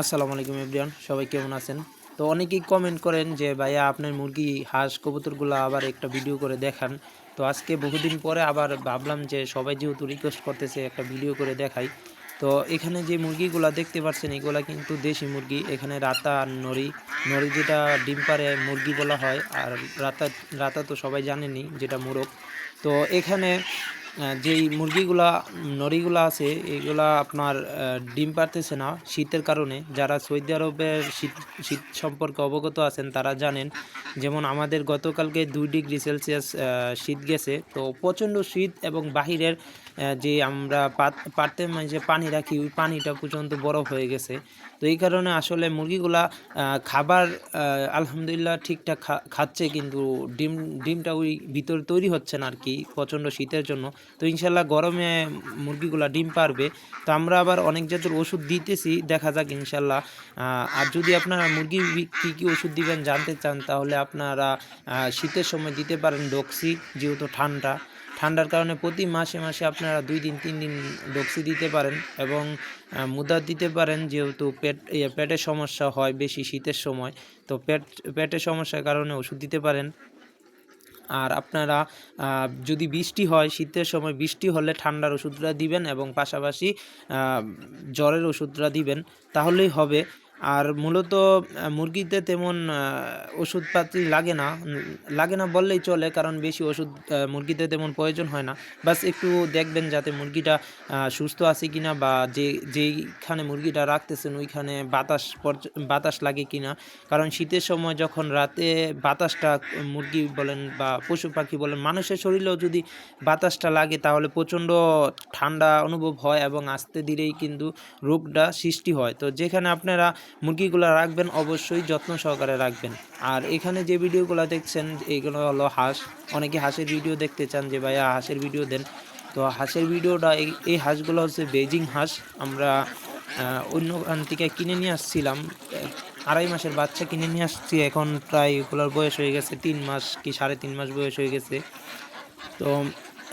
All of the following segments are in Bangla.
আসসালামু আলাইকুম এভরিওয়ান, সবাই কেমন আছেন? তো অনেকেই কমেন্ট করেন যে, ভাইয়া, আপনার মুরগি, হাঁস, কবুতরগুলো আবার একটা ভিডিও করে দেখান। তো আজকে বহুদিন পরে আবার ভাবলাম যে, সবাই যেহেতু রিকোয়েস্ট করতেছে, একটা ভিডিও করে দেখাই। তো এখানে যে মুরগিগুলা দেখতে পাচ্ছেন, এগুলা কিন্তু দেশি মুরগি। এখানে রাতা আর নড়ি। নড়ি যেটা ডিম পারে মুরগি বলা হয়, আর রাতা রাতা তো সবাই জানেনি যেটা মোরগ। তো এখানে যেই মুরগিগুলা, নড়িগুলা আছে, এগুলা আপনার ডিম পারতেছে না শীতের কারণে। যারা সৌদি আরবের শীত শীত সম্পর্কে অবগত আছেন, তারা জানেন, যেমন আমাদের গতকালকে দুই ডিগ্রি সেলসিয়াস শীত গেছে। তো প্রচণ্ড শীত এবং বাহিরের যে আমরা পাত- পাত্রে যে পানি রাখি, ওই পানিটা পর্যন্ত বরফ হয়ে গেছে। তো এই কারণে আসলে মুরগিগুলা খাবার আলহামদুলিল্লাহ ঠিকঠাক খাচ্ছে কিন্তু ডিম, ডিমটা ওই ভিতরে তৈরি হচ্ছে না আর কি প্রচণ্ড শীতের জন্য। তো ইনশাল্লাহ গরমে মুরগিগুলা ডিম পারবে। তো আমরা আবার অনেক জাতের ওষুধ দিতেছি, দেখা যাক ইনশাল্লাহ। আর যদি আপনারা মুরগি কী কী ওষুধ দিবেন জানতে চান, তাহলে আপনারা শীতের সময় দিতে পারেন ডক্সি যেহেতু ঠান্ডা। ঠান্ডার কারণে প্রতি মাসে মাসে আপনারা দুই দিন তিন দিন ডক্সি দিতে পারেন এবং মুদার দিতে পারেন যেহেতু পেট ইয়ে, পেটের সমস্যা হয় বেশি শীতের সময়। তো পেট পেটের সমস্যার কারণে ওষুধ দিতে পারেন। আর আপনারা যদি বৃষ্টি হয় শীতের সময় বৃষ্টি হলে ঠান্ডার ওষুধটা দিবেন এবং পাশাপাশি জ্বরের ওষুধটা দিবেন। তাহলেই হবে। আর মূলত মুরগিতে তেমন ওষুধপাতি লাগে না লাগে না বললেই চলে, কারণ বেশি ওষুধ মুরগিতে তেমন প্রয়োজন হয় না। বাস একটু দেখবেন যাতে মুরগিটা সুস্থ আছে কিনা বা যে, যেইখানে মুরগিটা রাখতেছেন, ওইখানে বাতাস বাতাস লাগে কিনা। কারণ শীতের সময় যখন রাতে বাতাসটা, মুরগি বলেন বা পশু পাখি বলেন, মানুষের শরীরেও যদি বাতাসটা লাগে, তাহলে প্রচণ্ড ঠান্ডা অনুভব হয় এবং আস্তে ধীরেই কিন্তু রোগটা সৃষ্টি হয়। তো যেখানে আপনারা মুরগিগুলো রাখবেন অবশ্যই যত্ন সহকারে রাখবেন। আর এখানে যে ভিডিওগুলো দেখছেন এইগুলো হলো হাঁস। অনেকে হাঁসের ভিডিও দেখতে চান যে ভাইয়া হাঁসের ভিডিও দেন। তো হাঁসের ভিডিওটা এই হাঁসগুলো হচ্ছে বেজিং হাঁস। আমরা আহ, অন্য খান থেকে কিনে নিয়ে আসছিলাম। আড়াই মাসের বাচ্চা কিনে নিয়ে আসছি। এখন প্রায় এগুলোর বয়স হয়ে গেছে তিন মাস কি সাড়ে তিন মাস বয়স হয়ে গেছে। তো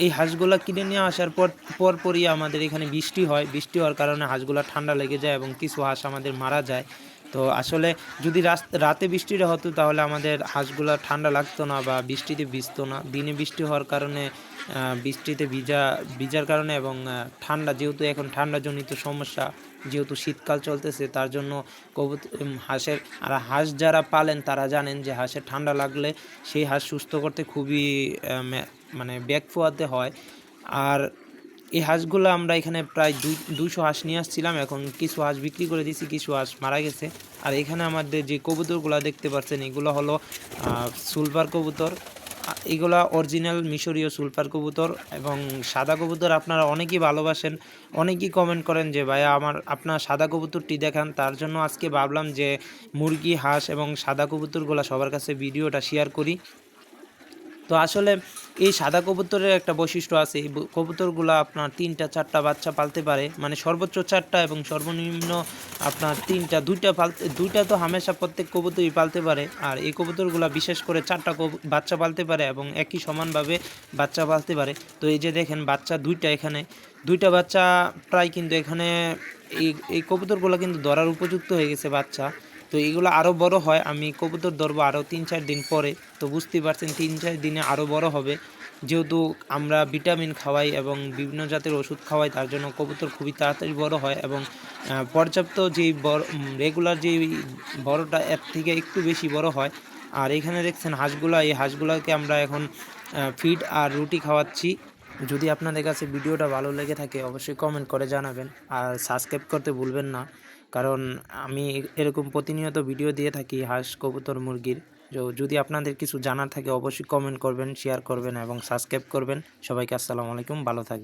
এই হাঁসগুলা কিনে নিয়ে আসার পর, পরপরই আমাদের এখানে বৃষ্টি হয়। বৃষ্টি হওয়ার কারণে হাঁসগুলা ঠান্ডা লেগে যায় এবং কিছু হাঁস আমাদের মারা যায়। তো আসলে যদি রাতে বৃষ্টিটা হতো তাহলে আমাদের হাঁসগুলা ঠান্ডা লাগতো না বা বৃষ্টিতে ভিজতো না। দিনে বৃষ্টি হওয়ার কারণে বৃষ্টিতে ভিজা, ভিজার কারণে এবং ঠান্ডা, যেহেতু এখন ঠান্ডাজনিত সমস্যা, যেহেতু শীতকাল চলতেছে, তার জন্য কবুত হাঁসের, আর হাঁস যারা পালেন তারা জানেন যে হাঁসের ঠান্ডা লাগলে সেই হাঁস সুস্থ করতে খুবই মানে ব্যাগ পোয়াতে হয়। আর এই হাঁসগুলো আমরা এখানে প্রায় দুই দুশো হাঁস নিয়ে আসছিলাম। এখন কিছু হাঁস বিক্রি করে দিয়েছি, কিছু হাঁস মারা গেছে। আর এখানে আমাদের যে কবুতরগুলো দেখতে পাচ্ছেন, এগুলো হলো সুলভার কবুতর। এগুলা অরিজিনাল মিশরীয় সুলফার কবুতর এবং সাদা কবুতর আপনারা অনেকেই ভালোবাসেন। অনেকেই কমেন্ট করেন যে, ভাইয়া, আমার, আপনার সাদা কবুতরটি দেখান। তার জন্য আজকে ভাবলাম যে, মুরগি, হাঁস এবং সাদা কবুতরগুলো সবার কাছে ভিডিওটা শেয়ার করি। তো আসলে এই সাদা কবুতরের একটা বৈশিষ্ট্য আছে। এই কবুতরগুলো আপনার তিনটা, চারটা বাচ্চা পালতে পারে। মানে সর্বোচ্চ চারটা এবং সর্বনিম্ন আপনার তিনটা, দুইটা পালতে দুইটা তো হামেশা প্রত্যেক কবুতরই পালতে পারে। আর এই কবুতরগুলো বিশেষ করে চারটা বাচ্চা পালতে পারে এবং একই সমানভাবে বাচ্চা পালতে পারে। তো এই যে দেখেন বাচ্চা দুইটা এখানে। দুইটা বাচ্চা প্রায় কিন্তু এখানে এই এই কবুতরগুলো কিন্তু ধরার উপযুক্ত হয়ে গেছে বাচ্চা। তো এগুলো আরও বড় হয়। আমি কবুতর ধরবো আরও তিন চার দিন পরে। তো বুঝতেই পারছেন, তিন চার দিনে আরও বড় হবে। যেহেতু আমরা ভিটামিন খাওয়াই এবং বিভিন্ন জাতের ওষুধ খাওয়াই, তার জন্য কবুতর খুবই তাড়াতাড়ি বড় হয় এবং পর্যাপ্ত যেই বড় রেগুলার যেই বড়টা, এর থেকে একটু বেশি বড় হয়। আর এখানে দেখছেন হাঁসগুলা, এই হাঁসগুলাকে আমরা এখন ফিড আর রুটি খাওয়াচ্ছি। যদি আপনাদের কাছে ভিডিওটা ভালো লেগে থাকে, অবশ্যই কমেন্ট করে জানাবেন। আর সাবস্ক্রাইব করতে ভুলবেন না। কারণ আমি এরকম প্রতিনিয়ত ভিডিও দিয়ে থাকি হাঁস কবুতর মুরগির। যদি আপনাদের কিছু জানার থাকে, অবশ্যই কমেন্ট করবেন শেয়ার করবেন এবং সাবস্ক্রাইব করবেন। সবাইকে আসসালামু আলাইকুম, ভালো থাকবেন।